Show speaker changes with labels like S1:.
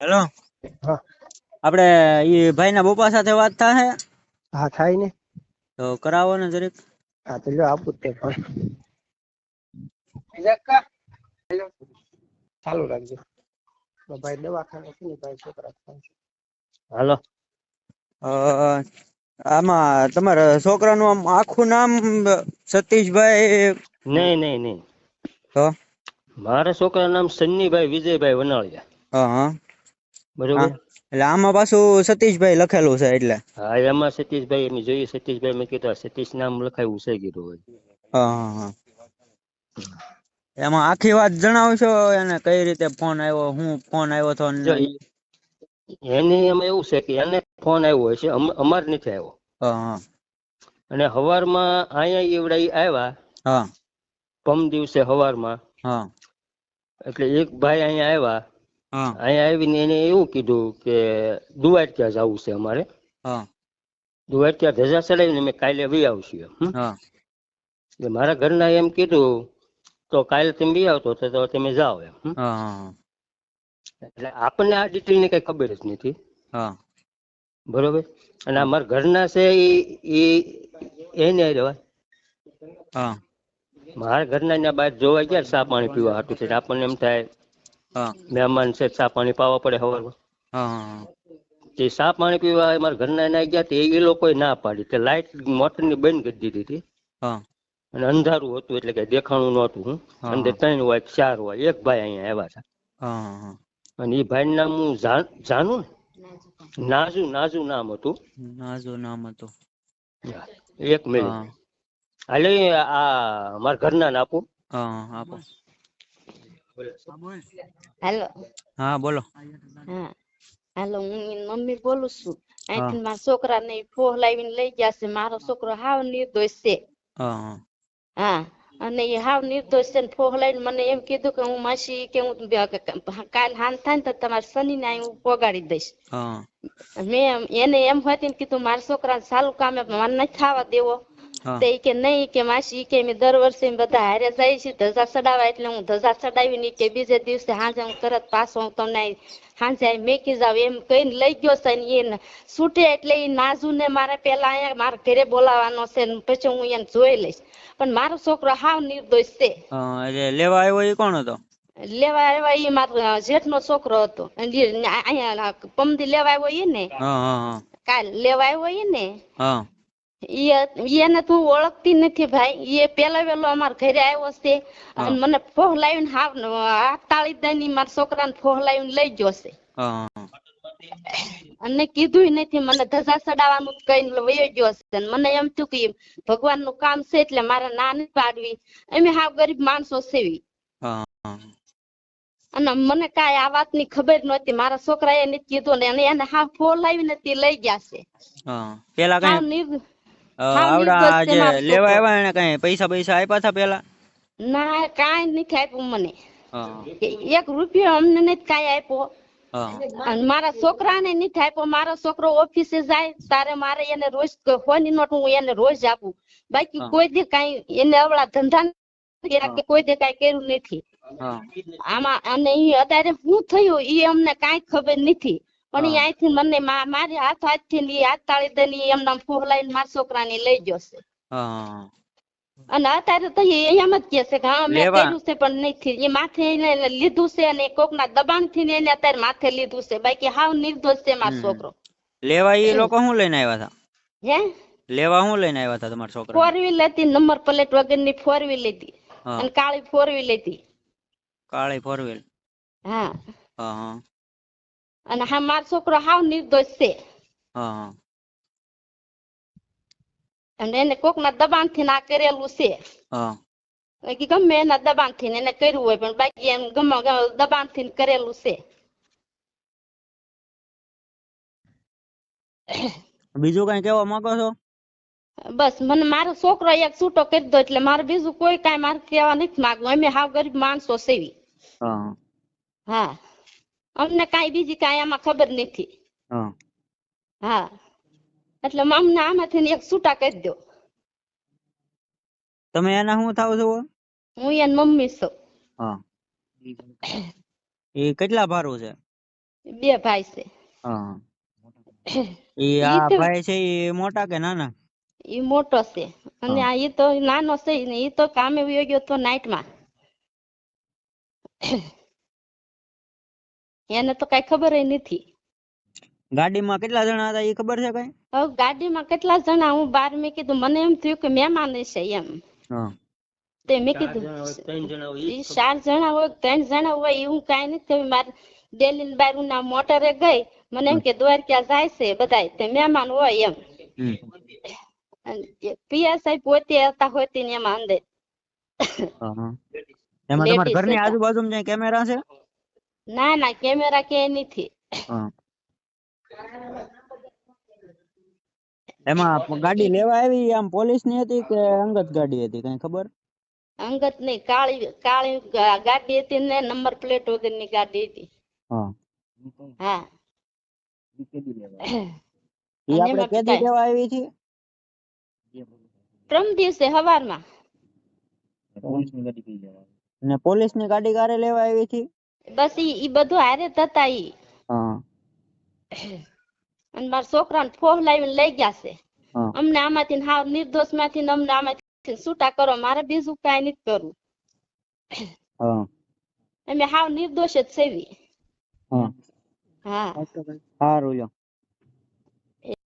S1: Hello?
S2: હા.
S1: આપણે ઈ ભાઈના પપ્પા સાથે વાત થાય
S2: હા થાય ને.
S1: તો કરાવો ને જરીક.
S2: હા તો લ્યો આપું જ તે પણ ચાલુ રાખજો. તો ભાઈ દવાખાને છે ને ભાઈ છોકરા થાય છે.
S1: હાલો. અ, આમાં તમારા છોકરાનું આમ આખું નામ સતીશભાઈ
S3: નહીં નહીં નહીં.
S1: તો?
S3: મારા છોકરાનું નામ સન્નીભાઈ વિજયભાઈ વનાળિયા.
S1: હા હા.
S3: બરોબર?
S1: એટલે આમાં પાછું સતીશભાઈ લખેલું છે એટલે.
S3: હા એમાં સતીશભાઈ એમ જોઈએ સતીશભાઈ મેં કીધું સતીશ નામ લખાયું છે કીધું હોય.
S1: હા હા એમાં આખી વાત જણાવશો એને કઈ રીતે ફોન આવ્યો હું ફોન આવ્યો તો ને-
S3: જો ઈ- એમાં એવું છે કે એને ફોન આવ્યો છે અમ- અમાર નથી આવ્યો.
S1: હા
S3: અને હવારમાં અહીંયા એવડા આવ્યા.
S1: હા.
S3: પમ દિવસે હવારમાં.
S1: હા.
S3: એટલે એક ભાઈ અહીંયા આવ્યા. અહીંયા આવીને એને એવું કીધું કે દુવારક્યા જવું છે અમારે.
S1: હા.
S3: દુવારક્યા ધજા ચડાવીને મેં કાલે વી આવશું એટલે મારા ઘરના એમ કીધું તો કાલે તમે બી આવતો તો તમે જાઓ એમ એટલે આપણને આ ડિટેલની કઈ ખબર જ નથી. બરોબર? અને અમારા ઘરના છે એ એને રહેવાય
S1: હા.
S3: મારા ઘરના બાર જોવા ગયા ચા પાણી પીવા હતું આપણને એમ થાય મહેમાન છે ચા પાણી પાવા પડે સવારમાં
S1: હા હા
S3: તે ચા પાણી પીવા મારા ઘરના ના ગયા તે એ લોકોએ ના પાડી. તે લાઈટ મોટરની બંધ કરી દીધી હતી. અને અંધારું હતું એટલે કઈ દેખાણું નહોતું અંદર ત્રણ હોય ચાર હોય એક ભાઈ અહીંયા આવ્યા હતા. અને એ ભાઈ નામ હું જાણ- જાણું ને? નાજુ નાજુ નામ હતું.
S1: નાજુ નામ હતું.
S3: એક મિનિટ. હાલે આ મારા ઘરના ને આપું.
S1: હા આપો.
S4: હાલો.
S1: હા બોલો.
S4: હા. હાલો હું મમ્મી બોલું છું. અહીંથી મારા છોકરાને ફોહ લાવીને લઈ ગયા છે. મારો છોકરો હાવ નિર્દોષ છે.
S1: હા
S4: અને એ હાવ નિર્દોષ છે ફોહ લઈને મને એમ કીધું કે હું માસી કે હું કાલ હાન થાય ને તો તમારા શનિને અહીં હું પોગાડી દઈશ. મેં એને એમ હતી કીધું મારા છોકરા સારું કામે મને નથી થવા દેવો. તે કે નહીં કે માસી કે મેં દર વર્ષે બધા હારે જાય છે ધજા ચડાવવા એટલે હું ધજા ચડાવીને ઈ કે બીજે દિવસે હાજે હું તરત પાછો હું તમને હાંજે મેકી જાવ એમ કહીને લઈ ગયો છે ને એને છૂટે એટલે એ નાજુ ને મારે પેલા અહીંયા મારા ઘરે બોલાવાનો છે ને પછી હું એને જોઈ લઈશ. પણ મારો છોકરો હાવ નિર્દોષ છે.
S1: એટલે લેવા આવ્યો એ કોણ હતો?
S4: લેવા આવ્યા એ મારો જેઠનો છોકરો હતો. અહીંયા પમદી લેવા આવ્યો એ ને? કાલ લેવા આવ્યો એ ને?
S1: હા.
S4: એને તું ઓળખતી નથી ભાઈ. એ પેલા વેલો અમાર ઘરે આવ્યો છે. અને મને ફોહ લાવીને હાથ તાળી દઈને મારા છોકરાને ફોહ લાવીને લઈ ગયો છે.
S1: હા. હા
S4: અને કીધું નથી મને ધજા ચડાવવાનું કઈ વયો ગયો છે. મને એમ થયું કે ભગવાનનું કામ છે એટલે મારે ના નથી પાડવી. અમે હાવ ગરીબ માણસો સેવી
S1: હા હા.
S4: અને મને કાંઈ આ વાતની ખબર નહોતી. મારા છોકરાએ નથી કીધું ને અને એને હાવ ફોહ લાવીને તે લઈ ગયા છે.
S1: પેલા કઈ આવડા જે લેવા આવ્યા એને કઈ પૈસા પૈસા આપ્યા હતા પેલા?
S4: ના કાઈ નથી આપ્યું મને. એક રૂપિયો અમને નથી કાઈ આપ્યો.
S1: હા.
S4: મારા છોકરાને નથી આપ્યો. મારો છોકરો ઓફિસે જાય તારે મારે એને રોજ હોની નોટ હું એને રોજ આપું. બાકી કોઈ દી કાઈ એને અવળા ધંધા કે કોઈ દે કાઈ કર્યું નથી. આમાં અને અત્યારે શું થયું એ અમને કાંઈ ખબર નથી. પણ
S1: એ.
S4: અહીંથી મને મારી હાથ હાથથી ને ઈ હાથ તાળી દઈને ઈ એમના ફોહલાઈને મારા છોકરાને લઈ ગયો છે
S1: હા.
S4: અને અત્યારે તો એમ જ કે છે કે હા મેં કર્યું છે પણ નથી. એ માથે એને લીધું છે અને કોકના દબાણથી એને અત્યારે માથે લીધું છે. બાકી હાવ નિર્દોષ છે મારો છોકરો.
S1: લેવા એ લોકો શું લઈને આવ્યા હતા?
S4: હે?
S1: લેવા શું લઈને આવ્યા હતા તમારા છોકરા
S4: ફોર વ્હીલ હતી નંબર પ્લેટ વગરની ફોર વ્હીલ હતી અને કાળી ફોર વ્હીલ હતી
S1: કાળી ફોર વ્હીલ
S4: હા
S1: હા.
S4: અને હા મારો છોકરો હાવ નિર્દોષ છે. અને એને કોક એને દબાણથી ના કરેલું છે. બાકી ગમે એના દબાણથી એને કર્યું હોય પણ બાકી એમ ગમે ગમે દબાણથી કરેલું છે.
S1: બીજું કઈ કેવા માંગો છો?
S4: બસ મને મારો છોકરો એક છૂટો કરી દો એટલે મારે બીજું કોઈ કઈ મારે કેવા નથી માંગવું. અમે હાવ ગરીબ માણસો સેવી
S1: હા.
S4: અમને કાંઈ બીજી કાંઈ આમાં ખબર નથી.
S1: હા.
S4: એટલે અમને આમાંથી એક છૂટા કરી દો
S1: તમે એના શું થાવ છો?
S4: હું એની મમ્મી છું.
S1: હા. એ કેટલા ભારો છે?
S4: બે ભાઈ છે.
S1: હા. ઈ આ ભાઈ છે એ મોટા કે નાના?
S4: એ મોટો છે. અને આ એ તો નાનો છે ને એ તો કામે વયો ગયો તો નાઈટમાં. એને તો કઈ ખબર નથી.
S1: ગાડીમાં કેટલા જણા હતા એ ખબર છે કઈ?
S4: હવે ગાડીમાં કેટલા જણા? હું બાર મેં કીધું મને એમ થયું કે મહેમાન હશે એમ. તે મેં કીધું
S3: ઈ.
S4: ચાર જણા હોય ત્રણ જણા હોય એવું કઈ નથી. મારે ડેલી બાર ના મોટરે ગઈ. મને એમ કે દ્વારકા જાય છે બધાય તે મહેમાન હોય એમ. સાહેબ પોતે હતા હોતી ને એમાં અંદર.
S1: હા, હા. એમાં તમારા ઘરની આજુબાજુમાં કેમેરા છે?
S4: ના ના કેમેરા કે નથી
S1: એમાં ગાડી લેવા આવી આમ પોલીસની હતી કે અંગત ગાડી હતી કઈ ખબર?
S4: અંગત નહીં કાળી કાળી ગાડી હતી ને નંબર પ્લેટ વગરની ગાડી હતી.
S1: હા.
S4: હા.
S1: આપણે કેદી લેવા આવી છે
S4: દિવસે હવારમાં.
S1: ને પોલીસની ગાડી કારે લેવા આવી હતી
S4: બસ ઈ ઈ બધું હારે તતા ઈ.
S1: હા.
S4: અને મારા છોકરાને ફોહ લાવીને લઈ ગયા છે. અમને આમાંથી હાવ નિર્દોષમાંથી અમને આમાંથી છૂટા કરો મારે બીજું કઈ નથી કરવું.
S1: હા.
S4: અમે હાવ નિર્દોષ જ સેવી
S1: હા.
S4: હા.